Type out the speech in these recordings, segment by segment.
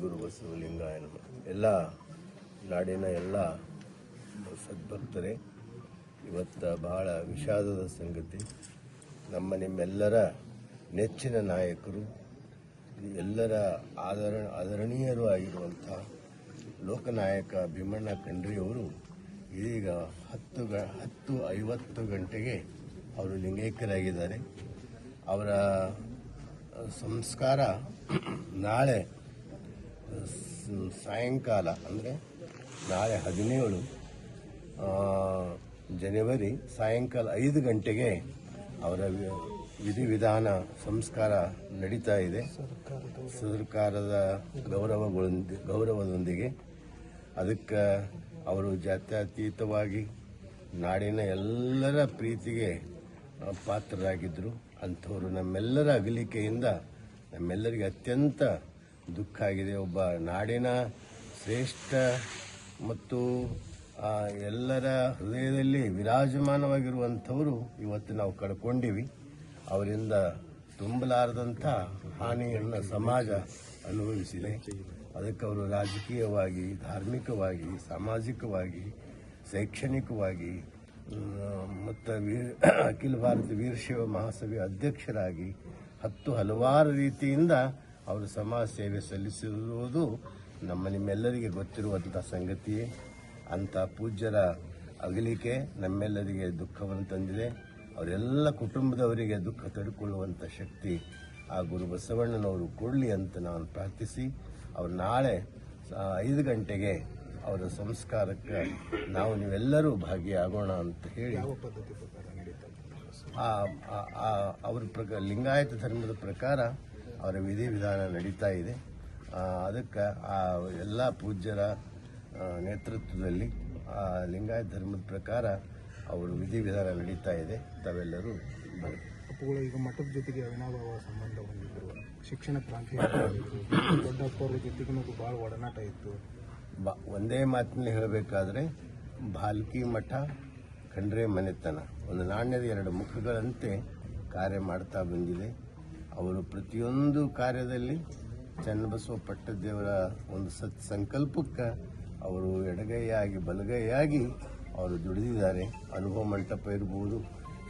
ಗುರು ಬಸವಲಿಂಗಾಯನ ಎಲ್ಲ ನಾಡಿನ ಎಲ್ಲ ಸದ್ಭಕ್ತರೇ, ಇವತ್ತು ಬಹಳ ವಿಷಾದದ ಸಂಗತಿ. ನಮ್ಮ ನಿಮ್ಮೆಲ್ಲರ ನೆಚ್ಚಿನ ನಾಯಕರು, ಎಲ್ಲರ ಆದರ, ಆದರಣೀಯರು ಆಗಿರುವಂಥ ಲೋಕನಾಯಕ ಭೀಮಣ್ಣ ಖಂಡ್ರಿಯವರು ಇದೀಗ ಹತ್ತು ಗ, ಹತ್ತು ಐವತ್ತು ಗಂಟೆಗೆ ಅವರು ಲಿಂಗೈಕ್ಯರಾಗಿದ್ದಾರೆ. ಅವರ ಸಂಸ್ಕಾರ ನಾಳೆ ಸಾಯಂಕಾಲ, ಅಂದರೆ ನಾಳೆ ಹದಿನೇಳು ಜನವರಿ ಸಾಯಂಕಾಲ ಐದು ಗಂಟೆಗೆ ಅವರ ವಿಧಿವಿಧಾನ ಸಂಸ್ಕಾರ ನಡೀತಾ ಇದೆ. ಸರ್ಕಾರದ ಗೌರವಗಳೊಂದಿ ಗೌರವದೊಂದಿಗೆ ಅದಕ್ಕೆ ಅವರು ಜಾತ್ಯತೀತವಾಗಿ ನಾಡಿನ ಎಲ್ಲರ ಪ್ರೀತಿಗೆ ಪಾತ್ರರಾಗಿದ್ದರು ಅಂಥವರು ನಮ್ಮೆಲ್ಲರ ಅಗಲಿಕೆಯಿಂದ ನಮ್ಮೆಲ್ಲರಿಗೆ ಅತ್ಯಂತ ದುಃಖ ಆಗಿದೆ. ಒಬ್ಬ ನಾಡಿನ ಶ್ರೇಷ್ಠ ಮತ್ತು ಎಲ್ಲರ ಹೃದಯದಲ್ಲಿ ವಿರಾಜಮಾನವಾಗಿರುವಂಥವರು ಇವತ್ತು ನಾವು ಕಳ್ಕೊಂಡಿವಿ ಅವರಿಂದ ತುಂಬಲಾರದಂಥ ಹಾನಿಯನ್ನು ಸಮಾಜ ಅನುಭವಿಸಿದೆ. ಅದಕ್ಕೆ ಅವರು ರಾಜಕೀಯವಾಗಿ, ಧಾರ್ಮಿಕವಾಗಿ, ಸಾಮಾಜಿಕವಾಗಿ, ಶೈಕ್ಷಣಿಕವಾಗಿ ಮತ್ತು ವೀರ್, ಅಖಿಲ ಭಾರತ ವೀರಶೈವ ಮಹಾಸಭೆ ಅಧ್ಯಕ್ಷರಾಗಿ ಹತ್ತು ಹಲವಾರು ರೀತಿಯಿಂದ ಅವರು ಸಮಾಜ ಸೇವೆ ಸಲ್ಲಿಸಿರುವುದು ನಮ್ಮ ನಿಮ್ಮೆಲ್ಲರಿಗೆ ಗೊತ್ತಿರುವಂಥ ಸಂಗತಿಯೇ ಅಂಥ ಪೂಜ್ಯರ ಅಗಲಿಕೆ ನಮ್ಮೆಲ್ಲರಿಗೆ ದುಃಖವನ್ನು ತಂದಿದೆ. ಅವರೆಲ್ಲ ಕುಟುಂಬದವರಿಗೆ ದುಃಖ ತಡೆಕೊಳ್ಳುವಂಥ ಶಕ್ತಿ ಆ ಗುರು ಬಸವಣ್ಣನವರು ಕೊಡಲಿ ಅಂತ ನಾನು ಪ್ರಾರ್ಥಿಸಿ ಅವರು ನಾಳೆ ಐದು ಗಂಟೆಗೆ ಅವರ ಸಂಸ್ಕಾರಕ್ಕೆ ನಾವು ನೀವೆಲ್ಲರೂ ಭಾಗಿಯಾಗೋಣ ಅಂತ ಹೇಳಿ ಆ- ಅವ್ರ ಪ್ರಕಾರ ಲಿಂಗಾಯತ ಧರ್ಮದ ಪ್ರಕಾರ ಅವರ ವಿಧಿ ವಿಧಾನ ನಡೀತಾ ಇದೆ. ಅದಕ್ಕೆ ಆ ಎಲ್ಲ ಪೂಜ್ಯರ ನೇತೃತ್ವದಲ್ಲಿ ಆ ಲಿಂಗಾಯತ ಧರ್ಮದ ಪ್ರಕಾರ ಅವರು ವಿಧಿವಿಧಾನ ನಡೀತಾ ಇದೆ. ತಾವೆಲ್ಲರೂ ಅಪ್ಪಗಳು ಈಗ ಮಠದ ಜೊತೆಗೆ ಅವಿನಾಭಾವ ಸಂಬಂಧ ಹೊಂದಿದ್ರು ಶಿಕ್ಷಣ ಕ್ರಾಂತಿ ದೊಡ್ಡಪ್ಪವ್ರ ಜೊತೆಗೂ ಭಾಳ ಒಡನಾಟ ಇತ್ತು. ಬ ಒಂದೇ ಮಾತಿನಲ್ಲಿ ಹೇಳಬೇಕಾದ್ರೆ ಭಾಲ್ಕಿ ಮಠ ಖಂಡ್ರೆ ಮನೆತನ. ಒಂದು ನಾಣ್ಯದ ಎರಡು ಮುಖಗಳಂತೆ ಕಾರ್ಯ ಮಾಡ್ತಾ ಬಂದಿದೆ. ಅವರು ಪ್ರತಿಯೊಂದು ಕಾರ್ಯದಲ್ಲಿ ಚನ್ನಬಸವ ಪಟ್ಟದೇವರ ಒಂದು ಸತ್ ಸಂಕಲ್ಪಕ್ಕೆ ಅವರು ಎಡಗೈಯಾಗಿ, ಬಲಗೈಯಾಗಿ ಅವರು ದುಡಿದಿದ್ದಾರೆ. ಅನುಭವ ಮಂಟಪ ಇರ್ಬೋದು,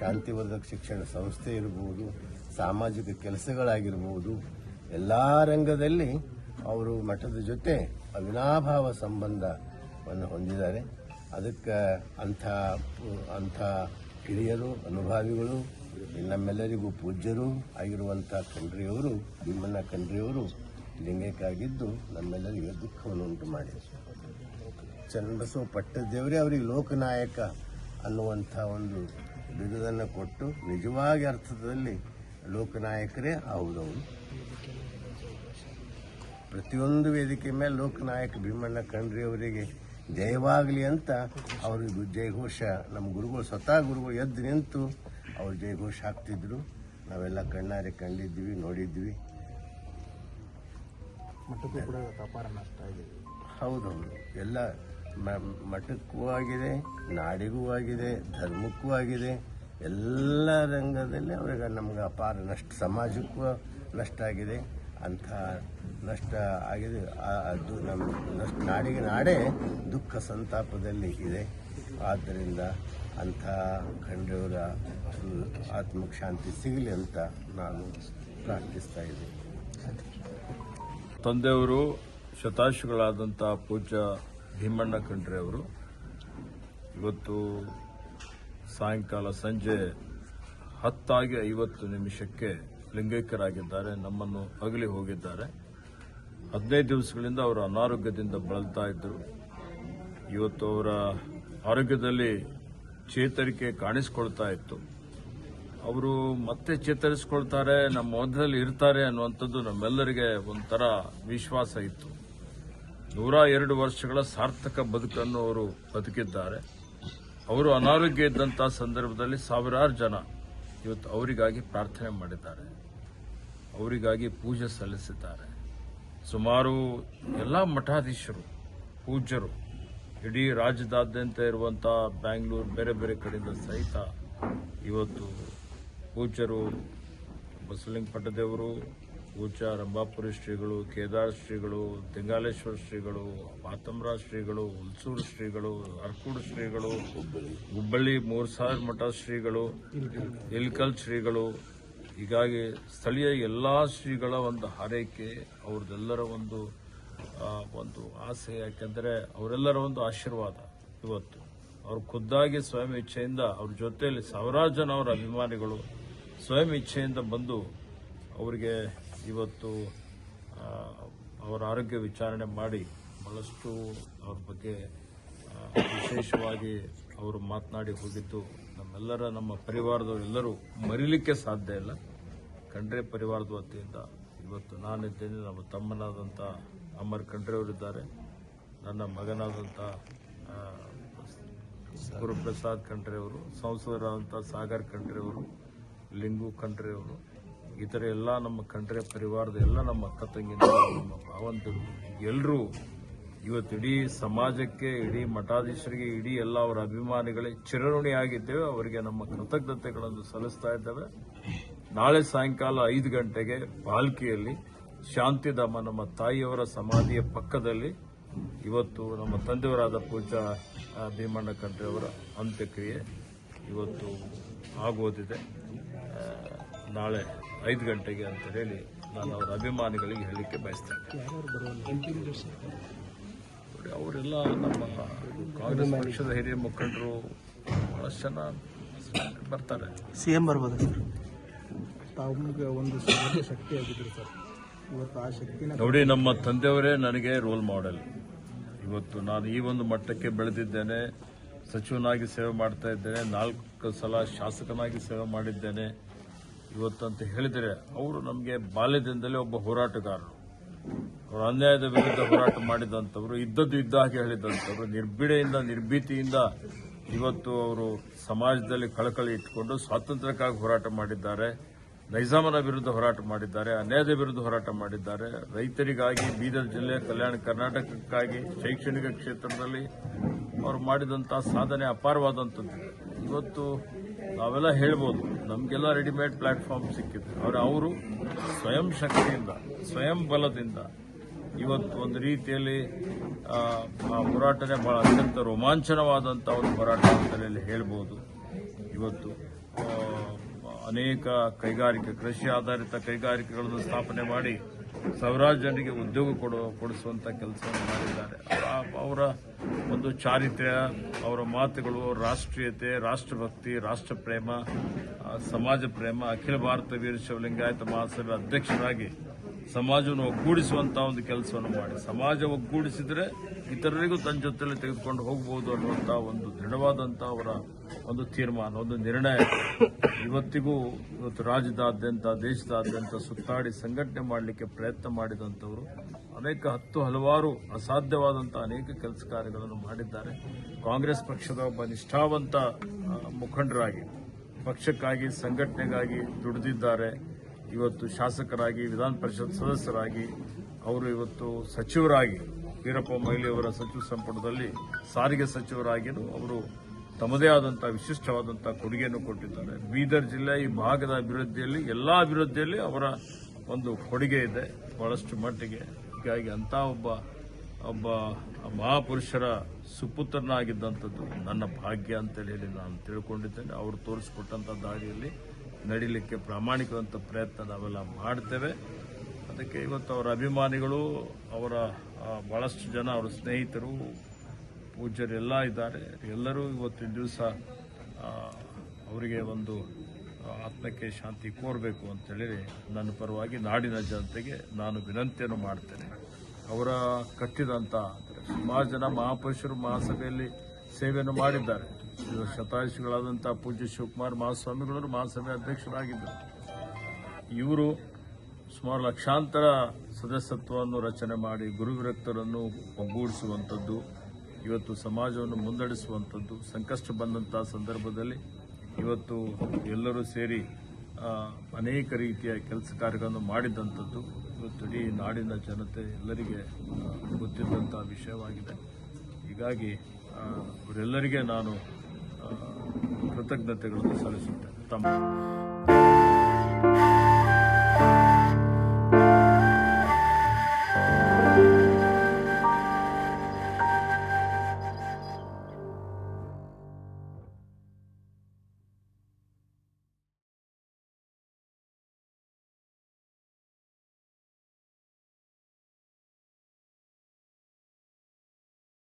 ಶಾಂತಿವರ್ಧಕ ಶಿಕ್ಷಣ ಸಂಸ್ಥೆ ಇರ್ಬೋದು, ಸಾಮಾಜಿಕ ಕೆಲಸಗಳಾಗಿರ್ಬೋದು, ಎಲ್ಲ ರಂಗದಲ್ಲಿ ಅವರು ಮಠದ ಜೊತೆ ಅವಿನಾಭಾವ ಸಂಬಂಧವನ್ನು ಹೊಂದಿದ್ದಾರೆ. ಅದಕ್ಕೆ ಅಂಥ ಅಂಥ ಹಿರಿಯರು ಅನುಭಾವಿಗಳು ನಮ್ಮೆಲ್ಲರಿಗೂ ಪೂಜ್ಯರು ಆಗಿರುವಂಥ ಖಂಡ್ರಿಯವರು ಭೀಮಣ್ಣ ಖಂಡ್ರಿಯವರು ಲಿಂಗೈಕ್ಕಾಗಿದ್ದು ನಮ್ಮೆಲ್ಲರಿಗೆ ದುಃಖವನ್ನು ಉಂಟು ಮಾಡಿದರು. ಚನ್ನಬಸವ ಪಟ್ಟದೇವರೇ ಅವರಿಗೆ ಲೋಕನಾಯಕ ಅನ್ನುವಂಥ ಒಂದು ಬಿರುದನ್ನು ಕೊಟ್ಟು ನಿಜವಾಗಿ ಅರ್ಥದಲ್ಲಿ ಲೋಕನಾಯಕರೇ ಹೌದವರು ಪ್ರತಿಯೊಂದು ವೇದಿಕೆ ಮೇಲೆ ಲೋಕನಾಯಕ ಭೀಮಣ್ಣ ಕಂಡ್ರಿ ಅವರಿಗೆ ಜಯವಾಗಲಿ ಅಂತ ಅವರು ಜಯಘೋಷ, ನಮ್ಮ ಗುರುಗಳು ಸ್ವತಃ ಗುರುಗಳು ಎದ್ದು ನಿಂತು ಅವರು ಜಯಘೋಷ ಹಾಕ್ತಿದ್ರು ನಾವೆಲ್ಲ ಕಣ್ಣಾರೆ ಕಂಡಿದ್ವಿ ನೋಡಿದ್ವಿ ಮಠಕ್ಕೂ ಕೂಡ ಅಪಾರ ನಷ್ಟ ಆಗಿದೆ. ಹೌದೌದು. ಎಲ್ಲ ಮ- ಮಠಕ್ಕೂ ಆಗಿದೆ ನಾಡಿಗೂ ಆಗಿದೆ ಧರ್ಮಕ್ಕೂ ಆಗಿದೆ. ಎಲ್ಲ ರಂಗದಲ್ಲಿ ಅವ್ರಿಗೆ ನಮ್ಗೆ ಅಪಾರ ನಷ್ಟ ಸಮಾಜಕ್ಕೂ ನಷ್ಟ ಆಗಿದೆ. ಅಂಥ ನಷ್ಟ ಆಗಿದೆ. ಅದು ನಮ್ಮ ನಷ್ಟ ನಾಡಿಗೆ ನಾಡೇ ದುಃಖ ಸಂತಾಪದಲ್ಲಿ ಇದೆ. ಆದ್ದರಿಂದ ಅಂಥ ಕಂಡವರ ಆತ್ಮಕ್ಕೆ ಶಾಂತಿ ಸಿಗಲಿ ಅಂತ ನಾನು ಪ್ರಾರ್ಥಿಸ್ತಾ ಇದ್ದೀನಿ. ತಂದೆಯವರು ಶತಾಶುಗಳಾದಂಥ ಪೂಜ್ಯ ಭೀಮಣ್ಣ ಖಂಡ್ರೆ ಅವರು ಇವತ್ತು ಸಾಯಂಕಾಲ ಸಂಜೆ ಹತ್ತಾಗಿ ಐವತ್ತು ನಿಮಿಷಕ್ಕೆ ಲಿಂಗೈಕ್ಯರಾಗಿದ್ದಾರೆ, ನಮ್ಮನ್ನು ಅಗಲಿ ಹೋಗಿದ್ದಾರೆ. ಹದಿನೈದು ದಿವಸಗಳಿಂದ ಅವರು ಅನಾರೋಗ್ಯದಿಂದ ಬಳಲ್ತಾ ಇದ್ದರು. ಇವತ್ತು ಅವರ ಆರೋಗ್ಯದಲ್ಲಿ ಚೇತರಿಕೆ ಕಾಣಿಸ್ಕೊಳ್ತಾ ಇತ್ತು. ಅವರು ಮತ್ತೆ ಚೇತರಿಸ್ಕೊಳ್ತಾರೆ, ನಮ್ಮ ಮಧ್ಯದಲ್ಲಿ ಇರ್ತಾರೆ ಅನ್ನುವಂಥದ್ದು ನಮ್ಮೆಲ್ಲರಿಗೆ ಒಂಥರ ವಿಶ್ವಾಸ ಇತ್ತು. ನೂರ ಎರಡು ವರ್ಷಗಳ ಸಾರ್ಥಕ ಬದುಕನ್ನು ಅವರು ಬದುಕಿದ್ದಾರೆ. ಅವರು ಅನಾರೋಗ್ಯ ಇದ್ದಂಥ ಸಂದರ್ಭದಲ್ಲಿ ಸಾವಿರಾರು ಜನ ಇವತ್ತು ಅವರಿಗಾಗಿ ಪ್ರಾರ್ಥನೆ ಮಾಡಿದ್ದಾರೆ. ಅವರಿಗಾಗಿ ಪೂಜೆ ಸಲ್ಲಿಸಿದ್ದಾರೆ. ಸುಮಾರು ಎಲ್ಲ ಮಠಾಧೀಶರು, ಪೂಜ್ಯರು ಇಡೀ ರಾಜ್ಯದಾದ್ಯಂತ ಇರುವಂಥ ಬ್ಯಾಂಗ್ಳೂರು ಬೇರೆ ಬೇರೆ ಕಡೆಯಿಂದ ಸಹಿತ ಇವತ್ತು ಕೂಚರು ಬಸಲಿಂಗ ಪಟ್ಟದೇವರು ಕೂಚ ರಂಭಾಪುರಿ ಶ್ರೀಗಳು, ಕೇದಾರ ಶ್ರೀಗಳು ತೆಂಗಾಲೇಶ್ವರ ಶ್ರೀಗಳು ಮಾತಮ್ರ ಶ್ರೀಗಳು, ಹುಲ್ಸೂರು ಶ್ರೀಗಳು ಅರ್ಕೂಡು ಶ್ರೀಗಳು, ಹುಬ್ಬಳ್ಳಿ ಮೂರು ಸಾವಿರ ಮಠ ಶ್ರೀಗಳು, ಇಲ್ಕಲ್ ಶ್ರೀಗಳು. ಹೀಗಾಗಿ ಸ್ಥಳೀಯ ಎಲ್ಲ ಶ್ರೀಗಳ ಒಂದು ಹಾರೈಕೆ, ಅವ್ರದ್ದೆಲ್ಲರ ಒಂದು ಒಂದು ಆಸೆ ಯಾಕೆಂದರೆ ಅವರೆಲ್ಲರ ಒಂದು ಆಶೀರ್ವಾದ ಇವತ್ತು. ಅವರು ಖುದ್ದಾಗಿ ಸ್ವಯಂ ಇಚ್ಛೆಯಿಂದ ಅವ್ರ ಜೊತೆಯಲ್ಲಿ ಸಾವಿರಾರು ಅವರ ಅಭಿಮಾನಿಗಳು ಸ್ವಯಂ ಇಚ್ಛೆಯಿಂದ ಬಂದು ಅವರಿಗೆ ಇವತ್ತು ಅವರ ಆರೋಗ್ಯ ವಿಚಾರಣೆ ಮಾಡಿ ಬಹಳಷ್ಟು ಅವ್ರ ಬಗ್ಗೆ ವಿಶೇಷವಾಗಿ ಅವರು ಮಾತನಾಡಿ ಹೋಗಿದ್ದು ನಮ್ಮೆಲ್ಲರ, ನಮ್ಮ ಪರಿವಾರದವರೆಲ್ಲರೂ ಮರಿಲಿಕ್ಕೆ ಸಾಧ್ಯ ಇಲ್ಲ. ಖಂಡ್ರೆ ಪರಿವಾರದ ವತಿಯಿಂದ ಇವತ್ತು ನಾನಿದ್ದೇನೆ, ನಮ್ಮ ತಮ್ಮನಾದಂಥ ಅಮರ್ ಖಂಡ್ರೆಯವರಿದ್ದಾರೆ ನನ್ನ ಮಗನಾದಂಥ ಗುರುಪ್ರಸಾದ್ ಖಂಡ್ರೆ ಅವರು ಸಂಸದರಾದಂಥ ಸಾಗರ್ ಖಂಡ್ರೆ ಅವರು, ಲಿಂಗು ಖಂಡ್ರೆ ಅವರು ಇತರ ಎಲ್ಲ ನಮ್ಮ ಖಂಡ್ರೆ ಪರಿವಾರದ ಎಲ್ಲ ನಮ್ಮ ಅಕ್ಕ ತಂಗಿನ ನಮ್ಮ ಭಾವಂತರು ಎಲ್ಲರೂ ಇವತ್ತು ಇಡೀ ಸಮಾಜಕ್ಕೆ, ಇಡೀ ಮಠಾಧೀಶರಿಗೆ, ಇಡೀ ಎಲ್ಲ ಅವರ ಅಭಿಮಾನಿಗಳೇ ಚಿರಋಣಿಯಾಗಿದ್ದೇವೆ. ಅವರಿಗೆ ನಮ್ಮ ಕೃತಜ್ಞತೆಗಳನ್ನು ಸಲ್ಲಿಸ್ತಾ ಇದ್ದೇವೆ. ನಾಳೆ ಸಾಯಂಕಾಲ ಐದು ಗಂಟೆಗೆ ಪಾಲ್ಕಿಯಲ್ಲಿ ಶಾಂತಿಧಾಮ ನಮ್ಮ ತಾಯಿಯವರ ಸಮಾಧಿಯ ಪಕ್ಕದಲ್ಲಿ ಇವತ್ತು ನಮ್ಮ ತಂದೆಯವರಾದ ಪೂಜಾ ಭೀಮಣ್ಣ ಖಂಡ್ರೆ ಅವರ ಅಂತ್ಯಕ್ರಿಯೆ ಇವತ್ತು ಆಗೋದಿದೆ. ನಾಳೆ ಐದು ಗಂಟೆಗೆ ಅಂತ ಹೇಳಿ ನಾನು ಅವರ ಅಭಿಮಾನಿಗಳಿಗೆ ಹೇಳಲಿಕ್ಕೆ ಬಯಸ್ತೇನೆ. ಯಾರ್ಯಾರು ಬರುವಂತ ನೋಡಿ, ಅವರೆಲ್ಲ ನಮ್ಮ ಕಾಂಗ್ರೆಸ್ ಪಕ್ಷದ ಹಿರಿಯ ಮುಖಂಡರು ಬಹಳಷ್ಟು ಜನ ಬರ್ತಾರೆ. ಸಿ ಎಂ ಬರ್ಬೋದು. ಸರ್ ತಾವು ಒಂದು ಶಕ್ತಿ ಆಗಿದ್ರು ಸರ್ ನೋಡಿ, ನಮ್ಮ ತಂದೆಯವರೇ ನನಗೆ ರೋಲ್ ಮಾಡೆಲ್ ಇವತ್ತು ನಾನು ಈ ಒಂದು ಮಟ್ಟಕ್ಕೆ ಬೆಳೆದಿದ್ದೇನೆ, ಸಚಿವನಾಗಿ ಸೇವೆ ಮಾಡ್ತಾ ಇದ್ದೇನೆ, ನಾಲ್ಕು ಸಲ ಶಾಸಕನಾಗಿ ಸೇವೆ ಮಾಡಿದ್ದೇನೆ. ಇವತ್ತು ಅಂತ ಹೇಳಿದರೆ ಅವರು ನಮಗೆ ಬಾಲ್ಯದಿಂದಲೇ ಒಬ್ಬ ಹೋರಾಟಗಾರರು. ಅವರು ಅನ್ಯಾಯದ ವಿರುದ್ಧ ಹೋರಾಟ ಮಾಡಿದಂಥವ್ರು, ಇದ್ದದ್ದು ಇದ್ದ ಹಾಗೆ ಹೇಳಿದಂಥವ್ರು ನಿರ್ಬಿಡೆಯಿಂದ ನಿರ್ಭೀತಿಯಿಂದ ಇವತ್ತು ಅವರು ಸಮಾಜದಲ್ಲಿ ಕಳಕಳಿ ಇಟ್ಕೊಂಡು ಸ್ವಾತಂತ್ರ್ಯಕ್ಕಾಗಿ ಹೋರಾಟ ಮಾಡಿದ್ದಾರೆ. ನೈಜಾಮನ ವಿರುದ್ಧ ಹೋರಾಟ ಮಾಡಿದ್ದಾರೆ ಅನ್ಯಾಯದ ವಿರುದ್ಧ ಹೋರಾಟ ಮಾಡಿದ್ದಾರೆ. ರೈತರಿಗಾಗಿ ಬೀದರ್ ಜಿಲ್ಲೆ ಕಲ್ಯಾಣ ಕರ್ನಾಟಕಕ್ಕಾಗಿ ಶೈಕ್ಷಣಿಕ ಕ್ಷೇತ್ರದಲ್ಲಿ ಅವರು ಮಾಡಿದಂತಹ ಸಾಧನೆ ಅಪಾರವಾದಂಥದ್ದು. ಇವತ್ತು ನಾವೆಲ್ಲ ಹೇಳ್ಬೋದು ನಮಗೆಲ್ಲ ರೆಡಿಮೇಡ್ ಪ್ಲಾಟ್ಫಾರ್ಮ್ ಸಿಕ್ಕಿದೆ ಆದರೆ ಅವರು ಸ್ವಯಂ ಶಕ್ತಿಯಿಂದ ಸ್ವಯಂ ಬಲದಿಂದ ಇವತ್ತು ಒಂದು ರೀತಿಯಲ್ಲಿ ಆ, ಹೋರಾಟನೇ ಬಹಳ ಅತ್ಯಂತ ರೋಮಾಂಚನವಾದಂಥ ಒಂದು ಹೋರಾಟ ಅಂತ ಹೇಳಿ ಹೇಳ್ಬೋದು. ಇವತ್ತು ಅನೇಕ ಕೈಗಾರಿಕೆ, ಕೃಷಿ ಆಧಾರಿತ ಕೈಗಾರಿಕೆಗಳನ್ನು ಸ್ಥಾಪನೆ ಮಾಡಿ ಸಾವಿರಾರು ಜನರಿಗೆ ಉದ್ಯೋಗ ಕೊಡುವ, ಕೊಡಿಸುವಂತ ಕೆಲಸವನ್ನು ಮಾಡಿದ್ದಾರೆ. ಅವರ ಒಂದು ಚಾರಿತ್ರ್ಯ, ಅವರ ಮಾತುಗಳು, ರಾಷ್ಟ್ರೀಯತೆ, ರಾಷ್ಟ್ರಭಕ್ತಿ ರಾಷ್ಟ್ರ ಪ್ರೇಮ ಸಮಾಜ ಪ್ರೇಮ, ಅಖಿಲ ಭಾರತ ವೀರಶೈವ ಲಿಂಗಾಯತ ಮಹಾಸಭೆ ಅಧ್ಯಕ್ಷರಾಗಿ ಸಮಾಜವನ್ನು ಒಗ್ಗೂಡಿಸುವಂತಹ ಒಂದು ಕೆಲಸವನ್ನು ಮಾಡಿ. ಸಮಾಜ ಒಗ್ಗೂಡಿಸಿದ್ರೆ ಇತರರಿಗೂ ತನ್ನ ಜೊತೆಯಲ್ಲಿ ತೆಗೆದುಕೊಂಡು ಹೋಗಬಹುದು ಅನ್ನುವಂತಹ ಒಂದು ದೃಢವಾದಂತಹ ಅವರ ಒಂದು ತೀರ್ಮಾನ, ಒಂದು ನಿರ್ಣಯ. ಇವತ್ತಿಗೂ ಇವತ್ತು ರಾಜ್ಯದಾದ್ಯಂತ, ದೇಶದಾದ್ಯಂತ ಸುತ್ತಾಡಿ ಸಂಘಟನೆ ಮಾಡಲಿಕ್ಕೆ ಪ್ರಯತ್ನ ಮಾಡಿದಂಥವರು ಅನೇಕ ಹತ್ತು ಹಲವಾರು ಅಸಾಧ್ಯವಾದಂಥ ಅನೇಕ ಕೆಲಸ ಕಾರ್ಯಗಳನ್ನು ಮಾಡಿದ್ದಾರೆ. ಕಾಂಗ್ರೆಸ್ ಪಕ್ಷದ ಒಬ್ಬ ನಿಷ್ಠಾವಂತ ಮುಖಂಡರಾಗಿ ಪಕ್ಷಕ್ಕಾಗಿ, ಸಂಘಟನೆಗಾಗಿ ದುಡಿದಿದ್ದಾರೆ. ಇವತ್ತು ಶಾಸಕರಾಗಿ, ವಿಧಾನ ಪರಿಷತ್ ಸದಸ್ಯರಾಗಿ, ಅವರು ಇವತ್ತು ಸಚಿವರಾಗಿ, ವೀರಪ್ಪ ಮೊಯ್ಲಿಯವರ ಸಚಿವ ಸಂಪುಟದಲ್ಲಿ ಸಾರಿಗೆ ಸಚಿವರಾಗಿಯೂ ಅವರು ತಮ್ಮದೇ ಆದಂಥ ವಿಶಿಷ್ಟವಾದಂಥ ಕೊಡುಗೆಯನ್ನು ಕೊಟ್ಟಿದ್ದಾರೆ. ಬೀದರ್ ಜಿಲ್ಲೆ ಈ ಭಾಗದ ಅಭಿವೃದ್ಧಿಯಲ್ಲಿ, ಎಲ್ಲಾ ಅಭಿವೃದ್ಧಿಯಲ್ಲಿ ಅವರ ಒಂದು ಕೊಡುಗೆ ಇದೆ. ಬಹಳಷ್ಟು ಮಟ್ಟಿಗೆ. ಹೀಗಾಗಿ ಅಂತ ಒಬ್ಬ ಒಬ್ಬ ಮಹಾಪುರುಷರ ಸುಪುತ್ರನಾಗಿದ್ದಂಥದ್ದು ನನ್ನ ಭಾಗ್ಯ ಅಂತೇಳಿ ನಾನು ತಿಳ್ಕೊಂಡಿದ್ದೇನೆ. ಅವರು ತೋರಿಸ್ಕೊಟ್ಟಂಥ ದಾರಿಯಲ್ಲಿ ನಡೀಲಿಕ್ಕೆ ಪ್ರಾಮಾಣಿಕವಂತ ಪ್ರಯತ್ನ ನಾವೆಲ್ಲ ಮಾಡ್ತೇವೆ. ಅದಕ್ಕೆ ಇವತ್ತು ಅವರ ಅಭಿಮಾನಿಗಳು, ಅವರ ಬಹಳಷ್ಟು ಜನ ಅವರ ಸ್ನೇಹಿತರು ಪೂಜ್ಯರೆಲ್ಲ ಇದ್ದಾರೆ. ಎಲ್ಲರೂ ಇವತ್ತಿನ ದಿವಸ ಅವರಿಗೆ ಒಂದು ಆತ್ಮಕ್ಕೆ ಶಾಂತಿ ಕೋರಬೇಕು ಅಂತೇಳಿ ನನ್ನ ಪರವಾಗಿ ನಾಡಿನ ಜನತೆಗೆ ನಾನು ವಿನಂತಿಯನ್ನು ಮಾಡ್ತೇನೆ. ಅವರ ಕಟ್ಟಿದಂಥ ಸುಮಾರು ಜನ ಮಹಾಪುರುಷರು ಮಹಾಸಭೆಯಲ್ಲಿ ಸೇವೆಯನ್ನು ಮಾಡಿದ್ದಾರೆ. ಶತಾಯುಷಿಗಳಾದಂಥ ಪೂಜ್ಯ ಶಿವಕುಮಾರ್ ಮಹಾಸ್ವಾಮಿಗಳವರು ಮಹಾಸಭೆ ಅಧ್ಯಕ್ಷರಾಗಿದ್ದರು. ಇವರು ಸುಮಾರು ಲಕ್ಷಾಂತರ ಸದಸ್ಯತ್ವವನ್ನು ರಚನೆ ಮಾಡಿ ಗುರುವಿರಕ್ತರನ್ನು ಒಗ್ಗೂಡಿಸುವಂಥದ್ದು, ಇವತ್ತು ಸಮಾಜವನ್ನು ಮುನ್ನಡೆಸುವಂಥದ್ದು ಸಂಕಷ್ಟ ಬಂದಂಥ ಸಂದರ್ಭದಲ್ಲಿ ಇವತ್ತು ಎಲ್ಲರೂ ಸೇರಿ ಅನೇಕ ರೀತಿಯ ಕೆಲಸ ಕಾರ್ಯಗಳನ್ನು ಮಾಡಿದಂಥದ್ದು ಇವತ್ತು ಇಡೀ ನಾಡಿನ ಜನತೆ ಎಲ್ಲರಿಗೆ ಗೊತ್ತಿದ್ದಂಥ ವಿಷಯವಾಗಿದೆ. ಹೀಗಾಗಿ ಇವರೆಲ್ಲರಿಗೆ ನಾನು ಕೃತಜ್ಞತೆಗಳನ್ನು ಸಲ್ಲಿಸುತ್ತೆ ತಮ್ಮ